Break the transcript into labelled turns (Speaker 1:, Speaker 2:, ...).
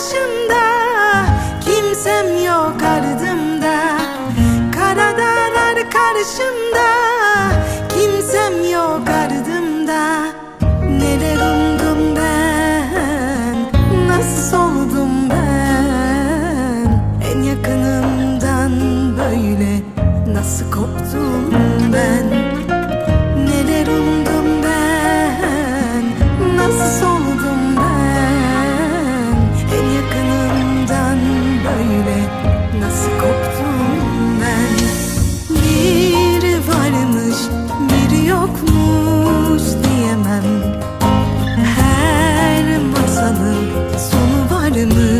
Speaker 1: başımda. Kimsem yok ardımda. Kara dağlar karşımda. Kimsem yok ardımda. Neler umdum ben? Nasıl oldum ben? En yakınımdan böyle Nasıl koptum? halimi